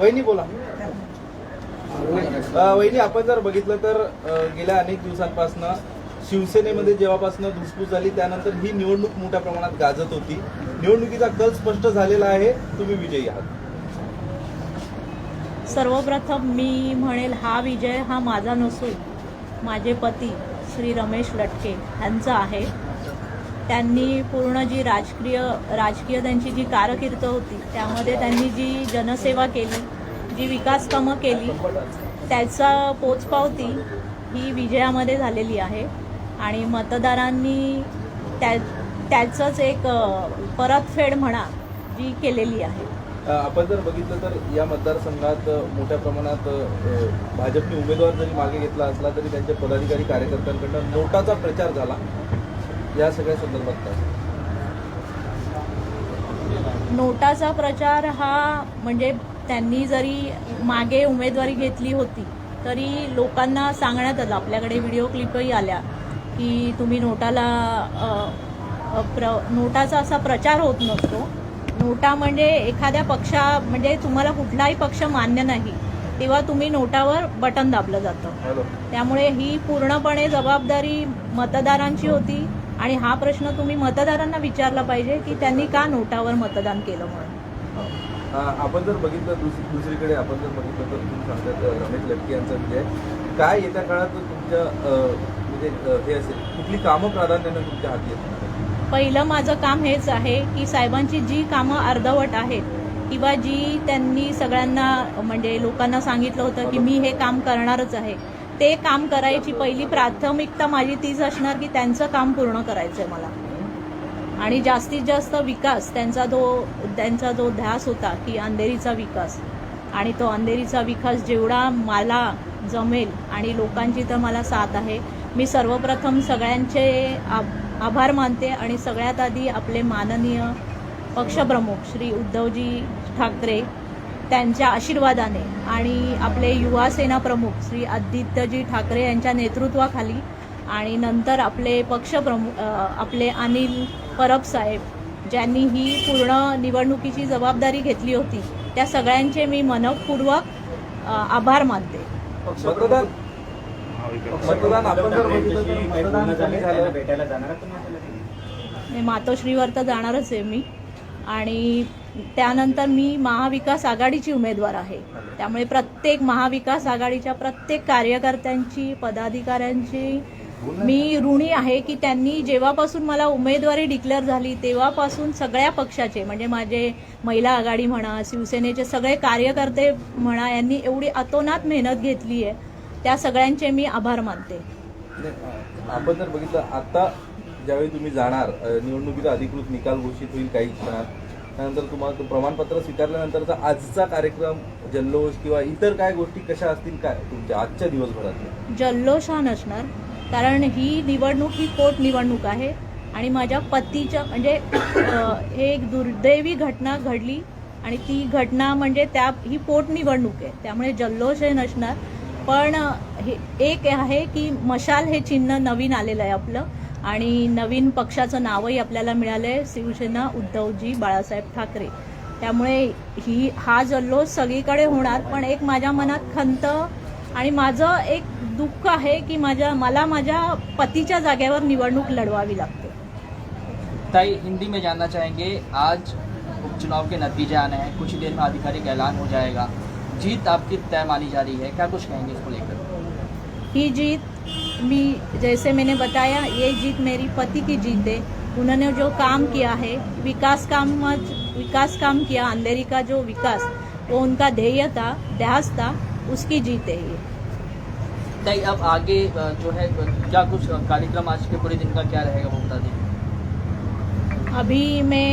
वहिनी बोला. वहिनी आपण जर बघितलं तर गेल्या अनेक दिवसांपासून शिवसेनेमध्ये जेव्हापासून धुसफूस झाली त्यानंतर ही निवडणूक मोठ्या प्रमाणात गाजत होती. निवडणुकीचा कल स्पष्ट झालेला आहे. तुम्ही विजयी आहात. सर्वप्रथम मी म्हणेल हा विजय हा माझा नसून माझे पती श्री रमेश लटके यांचं आहे. त्यांनी पूर्ण जी राजकीय राजकीय त्यांची जी कारकीर्द होती त्यामध्ये त्यांनी जी जनसेवा केली जी विकास कामं केली त्याचा पोचपावती ही विजयामध्ये झालेली आहे. आणि मतदारांनी त्या त्याचंच एक परतफेड म्हणा जी केलेली आहे. आपण जर बघितलं तर या मतदारसंघात मोठ्या प्रमाणात भाजपने उमेदवार जरी मागे घेतला असला तरी त्यांच्या पदाधिकारी कार्यकर्त्यांकडनं नोटाचा प्रचार झाला. या सगळ्या संदर्भात काय? नोटाचा प्रचार हा म्हणजे त्यांनी जरी मागे उमेदवारी घेतली होती तरी लोकांना सांगण्यात आलं आपल्याकडे व्हिडिओ क्लिपही आल्या की तुम्ही नोटाला प्र नोटाचा असा प्रचार होत नसतो. नोटा म्हणजे एखाद्या पक्षा म्हणजे तुम्हाला कुठलाही पक्ष मान्य नाही तेव्हा तुम्ही नोटावर बटन दाबलं जातं. त्यामुळे ही पूर्णपणे जबाबदारी मतदारांची होती आणि हा प्रश्न तुम्ही मतदारांना विचारला पाहिजे की त्यांनी का नोटावर मतदान केलं म्हणून. आपण जर बघितलं दुस- दुसरीकडे आपण जर बघितलं तर तुम्ही सांगतात रमेश लटके यांचा विजय. काय येत्या काळात तुमच्या म्हणजे हे असेल कुठली कामं प्राधान्यानं तुमच्या हाती येतील? पहिलं माझं काम हेच आहे की साहेबांची जी कामं अर्धवट आहेत किंवा जी त्यांनी सगळ्यांना म्हणजे लोकांना सांगितलं होतं की मी हे काम करणारच आहे ते काम करायची पहिली प्राथमिकता माझी तीच असणार की त्यांचं काम पूर्ण करायचं आहे मला. आणि जास्तीत जास्त विकास त्यांचा जो त्यांचा जो ध्यास होता की अंधेरीचा विकास. आणि तो अंधेरीचा विकास जेवढा मला जमेल आणि लोकांची तर मला साथ आहे मी सर्वप्रथम सगळ्यांचे आभार मानते आणि सगळ्यात आधी आपले माननीय पक्षप्रमुख श्री उद्धवजी ठाकरे त्यांच्या आशीर्वादाने आणि आपले युवा सेना प्रमुख श्री आदित्यजी ठाकरे यांच्या नेतृत्वाखाली आणि नंतर आपले पक्षप्रमुख आपले अनिल परब साहेब ज्यांनी ही पूर्ण निवडणुकीची जबाबदारी घेतली होती त्या सगळ्यांचे मी मनपूर्वक आभार मानते. मतदान मतदान आपण जर बघितलं तर मतदान कमी झालं. भेटायला जाणार तुम्ही आपल्याला मी मातोश्रीवर तर जाणारच आहे मी. आणि त्यानंतर मी महाविकास आघाडीची उमेदवार आहे. त्यामुळे प्रत्येक महाविकास आघाडीच्या प्रत्येक कार्यकर्त्यांची पदाधिकाऱ्यांची मी ऋणी आहे की त्यांनी जेव्हापासून मला उमेदवारी डिक्लेअर झाली तेव्हापासून सगळ्या पक्षाचे म्हणजे माझे महिला आघाडी म्हणा शिवसेनेचे सगळे कार्यकर्ते म्हणा यांनी एवढी अतोनात मेहनत घेतली आहे. त्या सगळ्यांचे मी आभार मानते. आपण जर बघितलं आता ज्यावेळी तुम्ही जाणार निवडणुकीचा अधिकृत निकाल घोषित होईल काही क्षणात त्यानंतर तुम्हाला प्रमाणपत्र स्वीकारल्यानंतरचा आजचा कार्यक्रम जल्लोष किंवा इतर काय गोष्टी कशा असतील काय? तुमच्या आजच्या दिवसभरात जल्लोष हा नसणार कारण ही निवडणूक ही पोट निवडणूक आहे आणि माझ्या पतीच्या म्हणजे हे एक दुर्दैवी घटना घडली आणि ती घटना म्हणजे त्या ही पोट निवडणूक आहे. त्यामुळे जल्लोष हे नसणार. पण हे एक आहे की मशाल हे चिन्ह नवीन आलेलं आहे आपलं आणि नवीन पक्षाचं नावही आपल्याला मिळालं आहे शिवसेना उद्धवजी बाळासाहेब ठाकरे. त्यामुळे ही हा जल्लोष सगळीकडे होणार. पण एक माझ्या मनात खंत आणि माझं एक दुःख आहे की माझ्या मला माझ्या पतीच्या जागेवर निवडणूक लढवावी लागते. ताई हिंदी में जानना चाहेंगे आज उपचुनाव के नतीजे आने हैं। कुछ देर में आधिकारिक ऐलान हो जाएगा। जीत आपकी तय मानी जा रही है। क्या कुछ कहेंगे इसको लेकर? ही जीत मी जैसे मैंने बताया ये जीत मेरी पति की जीत है। उन्होंने जो काम किया है विकास काम विकास काम किया अंधेरी का जो विकास वो उनका ध्येय था ध्यास था उसकी जीत है ये। ताई अब आगे जो है क्या कुछ कार्यक्रम आज के पूरे दिन का क्या रहेगा वो बता दीजिए। अभी मैं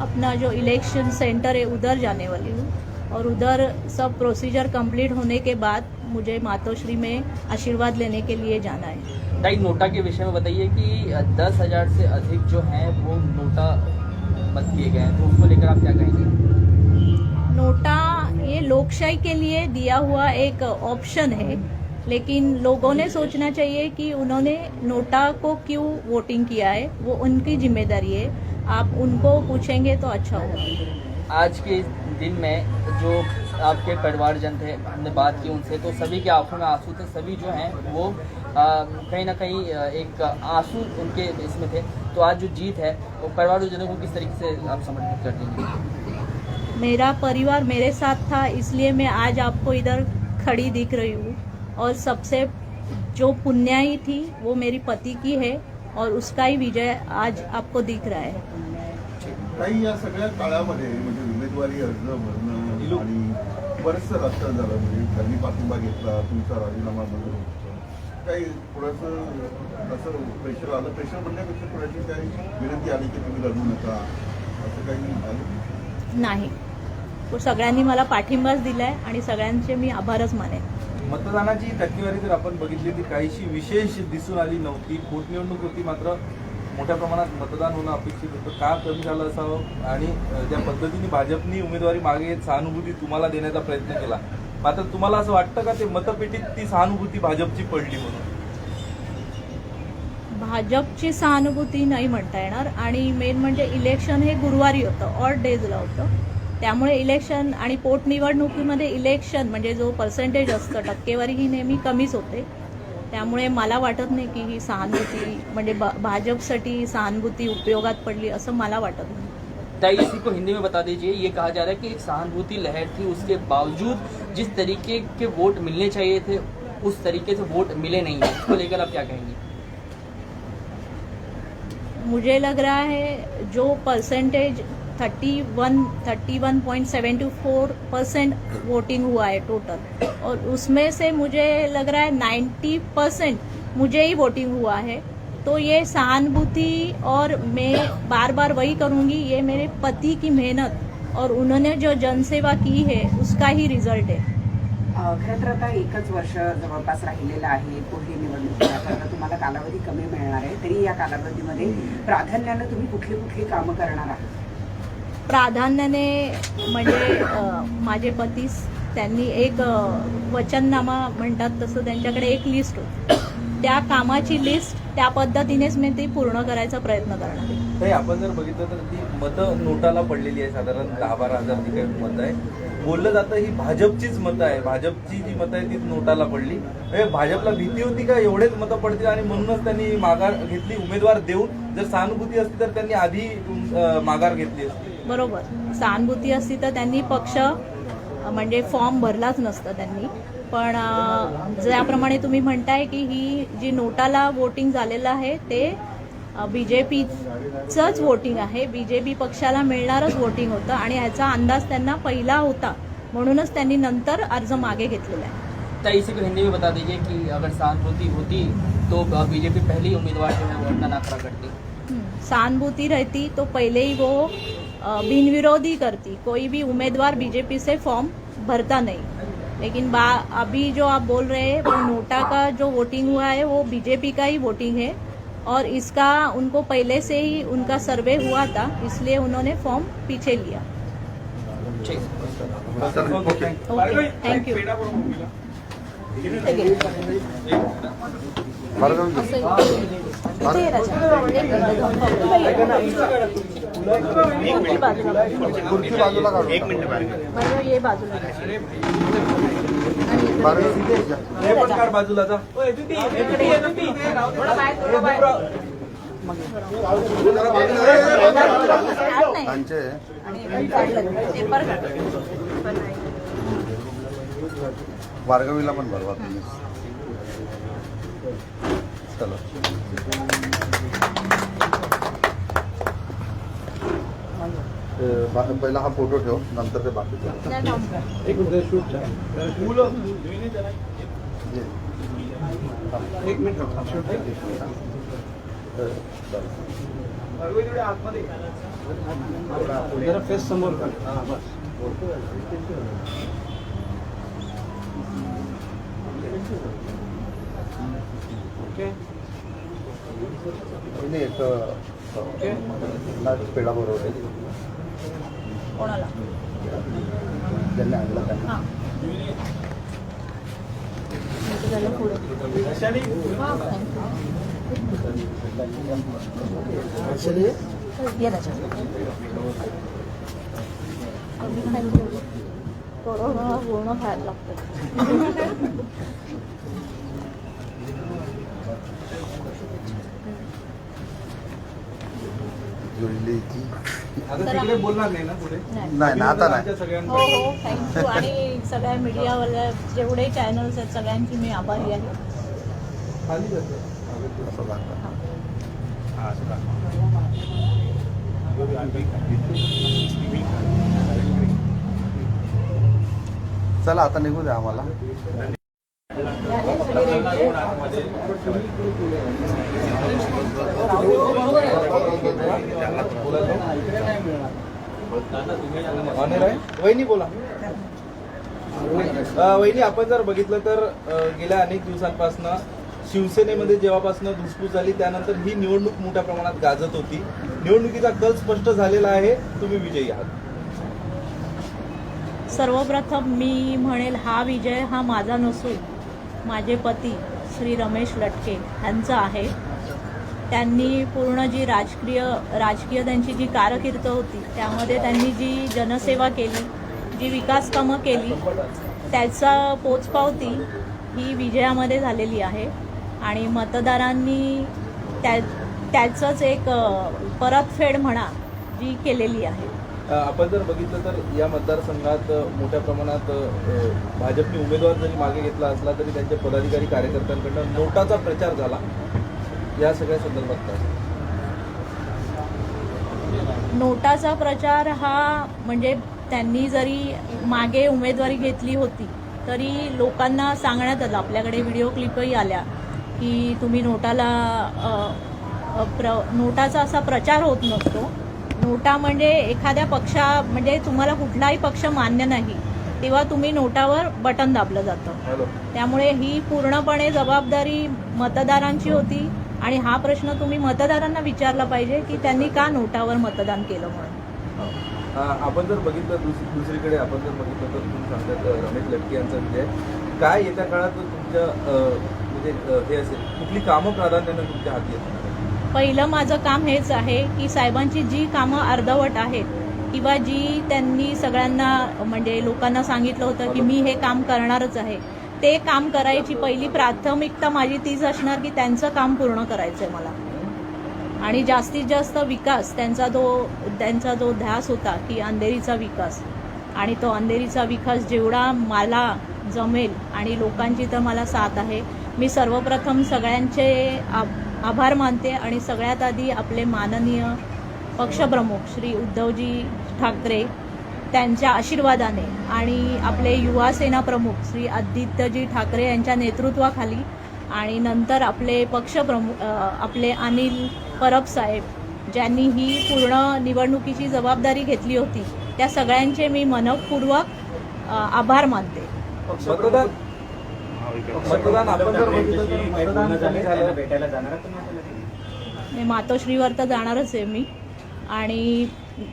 अपना जो इलेक्शन सेंटर है उधर जाने वाली हूँ। और उधर सब प्रोसीजर कंप्लीट होने के बाद मुझे मातोश्री में आशीर्वाद लेने के लिए जाना है। ताई नोटा के विषय में बताइए कि दस हज़ार से अधिक जो हैं वो नोटा बंद किए गए हैं तो उसको लेकर आप क्या कहेंगे? नोटा ये लोकशाही के लिए दिया हुआ एक ऑप्शन है लेकिन लोगों ने सोचना चाहिए कि उन्होंने नोटा को क्यों वोटिंग किया है वो उनकी ज़िम्मेदारी है। आप उनको पूछेंगे तो अच्छा होगा। आज के दिन में जो आपके परिवारजन थे हमने बात की उनसे तो सभी के आँखों में आँसू थे सभी जो हैं वो कहीं ना कहीं एक आँसू उनके इसमें थे। तो आज जो जीत है वो परिवारजनों को किस तरीके से आप समर्पित कर देंगे? मेरा परिवार मेरे साथ था इसलिए मैं आज आपको इधर खड़ी दिख रही हूँ। और सबसे जो पुण्याई थी वो मेरी पति की है और उसका ही विजय आज आपको दिख रहा है। उमेदवारी अर्ज भरणं आणि बरंचसं राजकारण झालं. म्हणजे त्यांनी पाठिंबा घेतला तुमचा राजीनामा मंजूर होतो काही थोडंसं असं प्रेशर आलं. प्रेशर म्हणण्यापेक्षा थोड्याशी काही विनंती आली की तुम्ही लढू नका. असं काही आलं नाही. सगळ्यांनी मला पाठिंबाच दिलाय आणि सगळ्यांचे मी आभारच मानेन. मतदानाची टक्केवारी जर आपण बघितली ती काहीशी विशेष दिसून आली नव्हती. पोटनिवडणूक होती मात्र मोठ्या प्रमाणात मतदान होणं अपेक्षित होतं. का कमी झालं असावं? आणि ज्या पद्धतीने भाजपनी उमेदवारी मागे सहानुभूती तुम्हाला देण्याचा प्रयत्न केला मात्र तुम्हाला असं वाटतं का ते मतपेटीत ती सहानुभूती भाजपची पडली म्हणून? भाजपची सहानुभूती नाही म्हणता येणार. आणि मेन म्हणजे इलेक्शन हे गुरुवारी होतं ऑड डेजला होतं. त्यामुळे इलेक्शन आणि पोटनिवडणुकीमध्ये इलेक्शन म्हणजे जो पर्सेंटेज असतं टक्केवारी ही नेहमी कमीच होते. त्यामुळे मला वाटत नाही की ही सहानुभूती म्हणजे भाजपसाठी सहानुभूती उपयोगात पडली असं मला वाटत नाही. ताई इसी को हिंदी में बता दीजिए ये कहा जा रहा है कि एक सहानुभूति लहर थी उसके बावजूद जिस तरीके के वोट मिलने चाहिए थे उस तरीके से वोट मिले नहीं है। इसको लेकर आप क्या कहेंगे? मुझे लग रहा है जो percentage thirty one thirty one point seven two four percent voting हुआ है टोटल और उसमें से मुझे लग रहा है नाइन्टी परसेंट मुझे ही वोटिंग हुआ है। तो ये सहानुभूति और मैं बार बार वही करूँगी ये मेरे पति की मेहनत और उन्होंने जो जनसेवा की है उसका ही रिजल्ट है। खरं तर आता एकच वर्ष जवळपास राहिलेलं आहे पुढली निवडणुकीला. तर तुम्हाला कालावधी कमी मिळणार आहे तरी या कालावधीमध्ये प्राधान्यानं तुम्ही कुठली कुठली कामं करणार आहात? प्राधान्याने म्हणजे माझे पतीस त्यांनी एक वचननामा म्हणतात तसं त्यांच्याकडे एक लिस्ट होती. त्या कामाची लिस्ट त्या पद्धतीनेच मी ती पूर्ण करायचा प्रयत्न करणार आहे. आपण जर बघितलं तर ती मतं नोटाला पडलेली आहे साधारण दहा बारा हजार ती काही मतं आहे बोललं जातं ही भाजपचीच मतं आहे भाजपची जी मतं आहे ती नोटाला पडली. भाजपला भीती होती का? एवढेच मतं पडतील आणि म्हणूनच त्यांनी माघार घेतली उमेदवार देऊन. जर सहानुभूती असती तर त्यांनी आधी माघार घेतली असती. बरोबर. सहानुभूती असती तर त्यांनी पक्ष म्हणजे फॉर्म भरलाच नसतं त्यांनी. पण ज्याप्रमाणे तुम्ही म्हणताय की ही जी नोटाला वोटिंग झालेलं आहे ते बी जे पीचंच वोटिंग आहे. बी जे पी पक्षाला मिळणारच वोटिंग होतं आणि ह्याचा अंदाज त्यांना पहिला होता. म्हणूनच त्यांनी नंतर अर्ज मागे घेतलेला आहे. इसी को हिंदी में बता दीजिए कि अगर सहानुभूति होती तो बीजेपी पहले उम्मीदवार जो है वो अपना ना खड़ा करती सहानुभूति रहती तो पहले ही वो बिनविरोध ही करती कोई भी उम्मीदवार बीजेपी से फॉर्म भरता नहीं लेकिन बा अभी जो आप बोल रहे हैं वो नोटा का जो वोटिंग हुआ है वो बीजेपी का ही वोटिंग है और इसका उनको पहले से ही उनका सर्वे हुआ था इसलिए उन्होंने फॉर्म पीछे लिया ओके थैंक यू खुर्ची बाजूला काढू ये बाजूला हे पण काढ बाजूला जा त्यांचे पेपर वारगवीला पण भरवा तुम्ही. चला. ते पहिला हा फोटो ठेव नंतर ते बाकीचं ये. एक मिनिट जरा फेस समोर कर. हा बस. ओके. नाही, एक पेढा बरोबर आहे कोणाला ज्यांनी आणला त्यांना हां झालं पुढे ये त्याच्यात. कोरोना पूर्ण खायला लागतं तिकडे बोलणार नाही ना पुढे? नाही. ना आता नाही. हो हो थँक्यू आणि सगळ्या मीडियावाल्या जेवढे चॅनल्स आहेत सगळ्यांची मी आभारी आहे. असं दाखवा. चला आता निघू द्या आम्हाला. वहिनी बोला. वहिनी आपण जर बघितलं तर गेल्या अनेक दिवसांपासून शिवसेनेमध्ये जेव्हापासून धुसफूस झाली त्यानंतर ही निवडणूक मोठ्या प्रमाणात गाजत होती. निवडणुकीचा कल स्पष्ट झालेला आहे. तुम्ही विजयी आहात. सर्वप्रथम मी म्हणेल हा विजय हा माझा नसून माझे पती श्री रमेश लटके यांचं आहे. त्यांनी पूर्ण जी राजकीय राजकीय त्यांची जी कारकीर्द होती त्यामध्ये त्यांनी जी जनसेवा केली जी विकास कामं केली त्याचा पोचपावती ही विजयामध्ये झालेली आहे. आणि मतदारांनी त्या त्याचंच एक परतफेड म्हणा जी केलेली आहे. आपण जर बघितलं तर या मतदारसंघात मोठ्या प्रमाणात भाजपने उमेदवार जरी मागे घेतला असला तरी त्यांच्या पदाधिकारी कार्यकर्त्यांकडनं नोटाचा प्रचार झाला. या सगळ्या संदर्भात काय? नोटाचा प्रचार हा म्हणजे त्यांनी जरी मागे उमेदवारी घेतली होती तरी लोकांना सांगण्यात आलं. आपल्याकडे व्हिडिओ क्लिपही आल्या की तुम्ही नोटाला प्र नोटाचा असा प्रचार होत नसतो. नोटा म्हणजे एखाद्या पक्षा म्हणजे तुम्हाला कुठलाही पक्ष मान्य नाही तेव्हा तुम्ही नोटावर बटन दाबलं जातं. त्यामुळे ही पूर्णपणे जबाबदारी मतदारांची होती आणि हा प्रश्न तुम्ही मतदारांना विचारला पाहिजे की त्यांनी का नोटावर मतदान केलं म्हणून. आपण जर बघितलं दुस दुसरीकडे आपण जर बघितलं तर तुम्ही सांगतात रमेश लटके यांचा विजय काय येत्या काळात तुमच्या म्हणजे हे असेल कुठली कामं प्राधान्यानं तुमच्या हाती येतात? पहिलं माझं काम हेच आहे की साहेबांची जी कामं अर्धवट आहेत किंवा जी त्यांनी सगळ्यांना म्हणजे लोकांना सांगितलं होतं की मी हे काम करणारच आहे ते काम करायची पहिली प्राथमिकता माझी तीच असणार की त्यांचं काम पूर्ण करायचं आहे मला. आणि जास्तीत जास्त विकास त्यांचा जो त्यांचा जो ध्यास होता की अंधेरीचा विकास. आणि तो अंधेरीचा विकास जेवढा मला जमेल आणि लोकांची तर मला साथ आहे मी सर्वप्रथम सगळ्यांचे आभार मानते आणि सगळ्यात आधी आपले माननीय पक्षप्रमुख श्री उद्धवजी ठाकरे त्यांच्या आशीर्वादाने आणि आपले युवा सेना प्रमुख श्री आदित्यजी ठाकरे यांच्या नेतृत्वाखाली आणि नंतर आपले पक्षप्रमुख आपले अनिल परब साहेब ज्यांनी ही पूर्ण निवडणुकीची जबाबदारी घेतली होती त्या सगळ्यांचे मी मनपूर्वक आभार मानते. मतदान मतदान आपण जर बघितलं तर मतदान कमी झालं मी मातोश्रीवर तर जाणारच आहे मी. आणि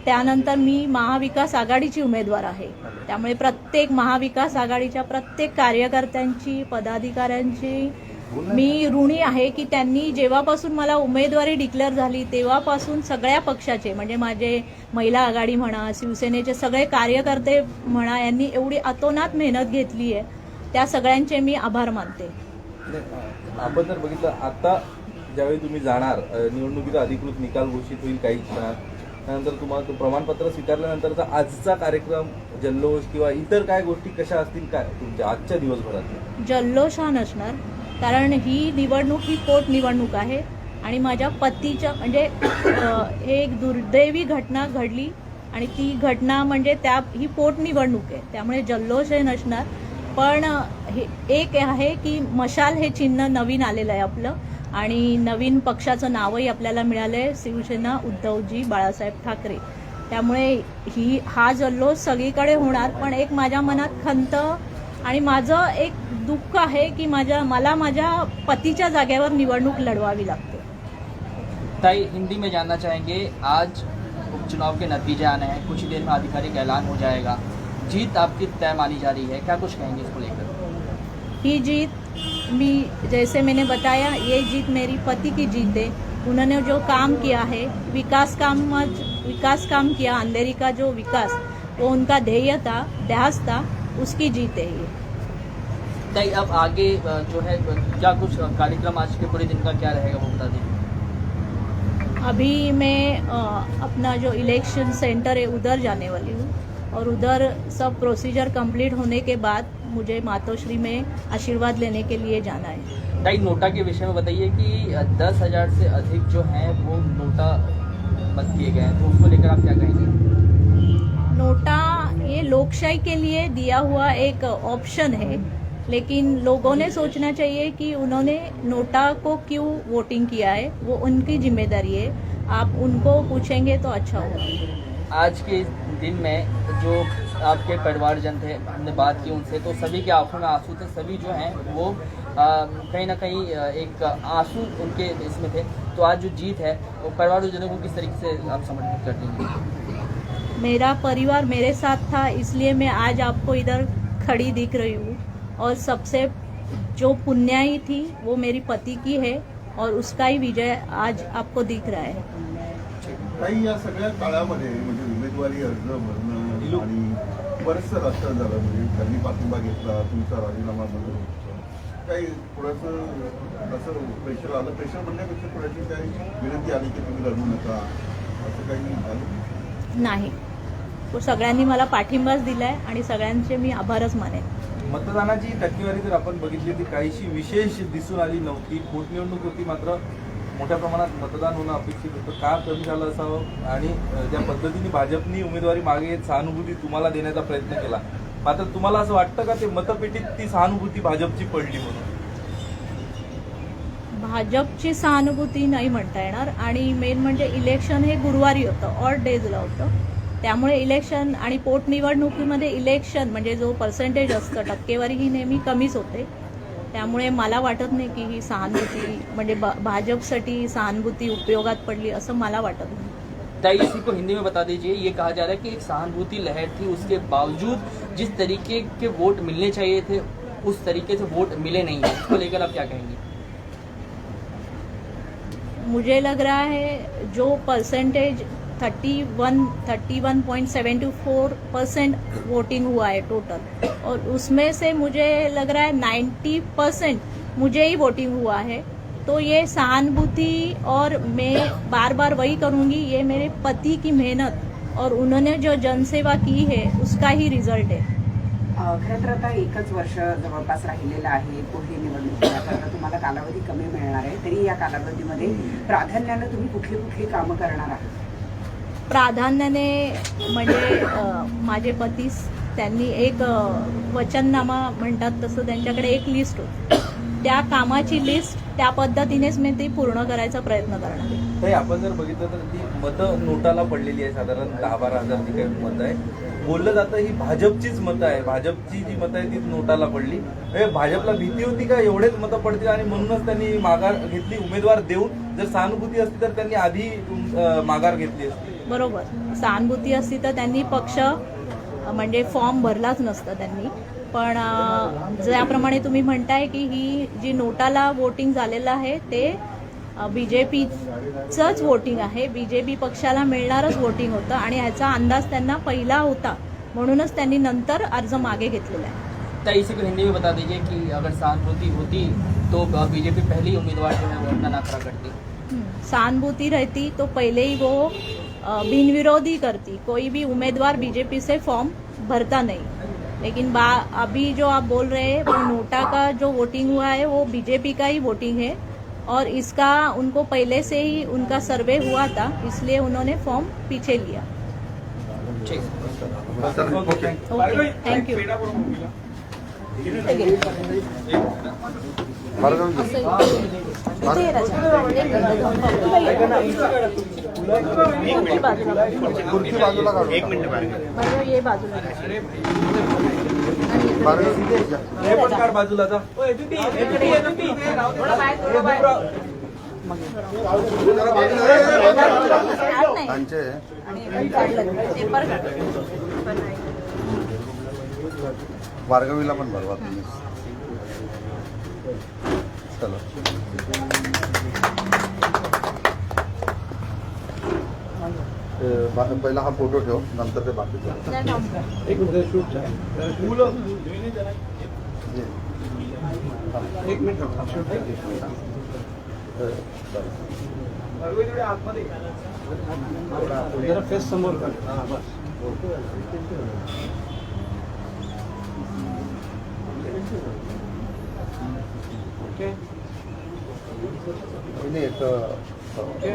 त्यानंतर मी महाविकास आघाडीची उमेदवार आहे. त्यामुळे प्रत्येक महाविकास आघाडीच्या प्रत्येक कार्यकर्त्यांची पदाधिकाऱ्यांची मी ऋणी आहे की त्यांनी जेव्हापासून मला उमेदवारी डिक्लेअर झाली तेव्हापासून सगळ्या पक्षाचे म्हणजे माझे महिला आघाडी म्हणा शिवसेनेचे सगळे कार्यकर्ते म्हणा यांनी एवढी अतोनात मेहनत घेतली आहे. त्या सगळ्यांचे मी आभार मानते. आपण जर बघितलं आता ज्यावेळी तुम्ही जाणार निवडणुकीचा अधिकृत निकाल घोषित होईल काही क्षणात त्यानंतर तुम्हाला तो प्रमाणपत्र स्वीकारल्यानंतरचा आजचा कार्यक्रम जल्लोष किंवा इतर काय गोष्टी कशा असतील काय? तुमच्या आजच्या दिवसभरात जल्लोष हा नसणार कारण ही निवडणूक ही पोट निवडणूक आहे आणि माझ्या पतीच्या म्हणजे हे एक दुर्दैवी घटना घडली आणि ती घटना म्हणजे त्या ही पोट निवडणूक आहे. त्यामुळे जल्लोष हे नसणार. पण हे एक आहे की मशाल हे चिन्ह नवीन आलेलं आहे आपलं. आणि नवीन पक्षाचं नावही आपल्याला मिळालं आहे शिवसेना उद्धवजी बाळासाहेब ठाकरे. त्यामुळे ही हा जल्लोष सगळीकडे होणार पण एक माझ्या मनात खंत आणि माझं एक दुःख आहे की माझ्या मला माझ्या पतीच्या जागेवर निवडणूक लढवावी लागते. ताई हिंदी में जानना चाहेंगे आज उपचुनाव के नतीजे आने हैं कुछ देर में आधिकारिक ऐलान हो जाएगा। जीत आपकी तय मानी जा रही है। क्या कुछ कहेंगे इसको लेकर? ही जीत मी जैसे मैंने बताया ये जीत मेरी पति की जीत है। उन्होंने जो काम किया है विकास काम विकास काम किया अंधेरी का जो विकास वो उनका ध्येय था ध्यास था उसकी जीत है ये। ताई अब आगे जो है क्या कुछ कार्यक्रम आज के पूरे दिन का क्या रहेगा वो बता दीजिए। अभी मैं अपना जो इलेक्शन सेंटर है उधर जाने वाली हूँ। और उधर सब प्रोसीजर कंप्लीट होने के बाद मुझे मातोश्री में आशीर्वाद लेने के लिए जाना है। ताई नोटा के विषय में बताइए कि दस हज़ार से अधिक जो है वो नोटा बंद किए गए हैं तो उसको लेकर आप क्या कहेंगे? नोटा ये लोकशाही के लिए दिया हुआ एक ऑप्शन है लेकिन लोगों ने सोचना चाहिए कि उन्होंने नोटा को क्यों वोटिंग किया है वो उनकी ज़िम्मेदारी है। आप उनको पूछेंगे तो अच्छा होगा। आज के दिन में जो आपके परिवारजन थे हमने बात की उनसे तो सभी के आँखों में आँसू थे सभी जो हैं वो कहीं ना कहीं एक आँसू उनके इसमें थे। तो आज जो जीत है वो परिवारजनों को किस तरीके से आप समर्पित कर देंगे मेरा परिवार मेरे साथ था इसलिए मैं आज आपको इधर खड़ी दिख रही हूँ। और सबसे जो पुण्याई थी वो मेरी पति की है और उसका ही विजय आज आपको दिख रहा है। उमेदवारी अर्ज भरणं आणि बरंचसं राजकारण झालं म्हणजे त्यांनी पाठिंबा घेतला तुमचा राजीनामा होता काही थोडंसं असं प्रेशर आलं. प्रेशर म्हणण्यापेक्षा थोड्याशी काही विनंती आली की तुम्ही लढू नका. असं काही आलं नाही. सगळ्यांनी मला पाठिंबाच दिलाय आणि सगळ्यांचे मी आभारच मानेन. मतदानाची टक्केवारी जर आपण बघितली ती काहीशी विशेष दिसून आली नव्हती. पोटनिवडणूक होती मात्र मोठ्या प्रमाणात मतदान होणं अपेक्षित होतं. का कमी झालं असावं? आणि ज्या पद्धतीने भाजपनी उमेदवारी मागे सहानुभूती तुम्हाला देण्याचा प्रयत्न केला. मात्र तुम्हाला असं वाटतं का ते मतपेटीत ती सहानुभूती भाजपची पडली म्हणून? भाजपची सहानुभूती नाही म्हणता येणार. आणि मेन म्हणजे इलेक्शन हे गुरुवारी होतं. ऑड डेजला होतं. त्यामुळे इलेक्शन आणि पोटनिवडणुकीमध्ये इलेक्शन म्हणजे जो पर्सेंटेज असतं टक्केवारी ही नेहमी कमीच होते. त्यामुळे मला वाटत नाही की ही सहानुभूती म्हणजे भाजपसाठी सहानुभूती उपयोगात पडली असं मला वाटत नाही. इसी को हिंदी में बता दीजिए ये कहा जा रहा है कि एक सहानुभूति लहर थी उसके बावजूद जिस तरीके के वोट मिलने चाहिए थे उस तरीके से वोट मिले नहीं है। इसको लेकर आप क्या कहेंगे? मुझे लग रहा है जो percentage thirty one thirty one point seventy four percent voting हुआ है टोटल और उसमें से मुझे लग रहा है नाइन्टी परसेंट मुझे ही वोटिंग हुआ है. तो ये सहानुभूति और मैं बार बार वही करूँगी ये मेरे पति की मेहनत और उन्होंने जो जनसेवा की है उसका ही रिजल्ट है. खरं तर आता एकच वर्ष जवळपास राहिलेलं आहे पुढे निवडणुकीला. तर तुम्हाला कालावधी कमी मिळणार आहे तरी या कालावधीमध्ये प्राधान्यानं तुम्ही कुठली कुठली कामं करणार आहात? प्राधान्याने म्हणजे माझे पतीस त्यांनी एक वचननामा म्हणतात तसं त्यांच्याकडे एक लिस्ट होती. त्या कामाची लिस्ट त्या पद्धतीनेच मी ती पूर्ण करायचा प्रयत्न करणार आपण जर बघितलं तर ती मतं नोटाला पडलेली आहे साधारण दहा बारा हजार जी काही मतं आहे बोललं जातं ही भाजपचीच मतं आहे भाजपची जी मतं आहे ती नोटाला पडली. म्हणजे भाजपला भीती होती का? एवढेच मतं पडतील आणि म्हणूनच त्यांनी माघार घेतली उमेदवार देऊन. जर सहानुभूती असती तर त्यांनी आधी माघार घेतली असती. बरोबर. सहानुभूती असती तर त्यांनी पक्ष म्हणजे फॉर्म भरलाच नसतं त्यांनी. पण ज्याप्रमाणे तुम्ही म्हणताय की ही जी नोटाला वोटिंग झालेलं आहे ते बी जे पीचंच वोटिंग आहे. बी जे पी पक्षाला मिळणारच वोटिंग होतं आणि ह्याचा अंदाज त्यांना पहिला होता. म्हणूनच त्यांनी नंतर अर्ज मागे घेतलेला आहे. इसी को हिंदी में बता दीजिए कि अगर सहानुभूति होती तो बीजेपी पहली उम्मीदवार जो है वो अपना नाखरा करती। सहानुभूति रहती तो पहले ही वो अ, बिन विरोध करती। कोई भी उम्मीदवार बीजेपी से फॉर्म भरता नहीं। लेकिन बा अभी जो आप बोल रहे हैं वो नोटा का जो वोटिंग हुआ है वो बीजेपी का ही वोटिंग है। और इसका उनको पहले से ही उनका सर्वे हुआ था इसलिए उन्होंने फॉर्म पीछे लिया। ठीक। Okay okay thank you. खुर्ची बाजूला काढू एक मिनिट ये बाजूला हे पण काढ बाजूला जा त्यांचे भार्गवीला पण भरवा तुम्ही. चला. ते पहिला हा फ़ोटो ठेव नंतर ते बाकीचं एक मिनिट शूट. एक मिनिट शूट जरा फेस समोर कर। बस। ओके। एक ओके।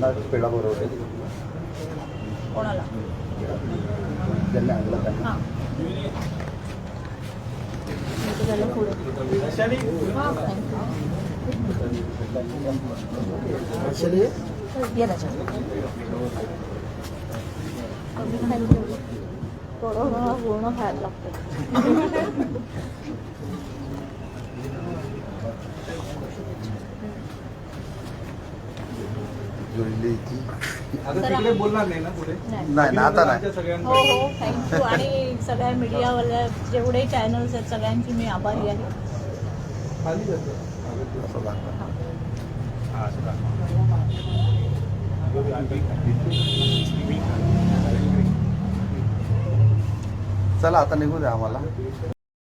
ना पेढा बरोबर आहे कोणाला ज्यांनी आणलं त्यांनी हां झालं पुढे हां ये त्याच्यात कमी खायचं थोडं थोडं पूर्ण खायला लागतं जुळली ती आता तिकडे बोलणार नाही ना पुढे? नाही. नाही ना आता नाही. हो हो थँक्यू आणि सगळ्या मीडियावाल्या जेवढे चॅनल्स आहेत सगळ्यांची मी आभारी आहे. खाली जातं. असं दाखवा. चला आता निघू द्या आम्हाला.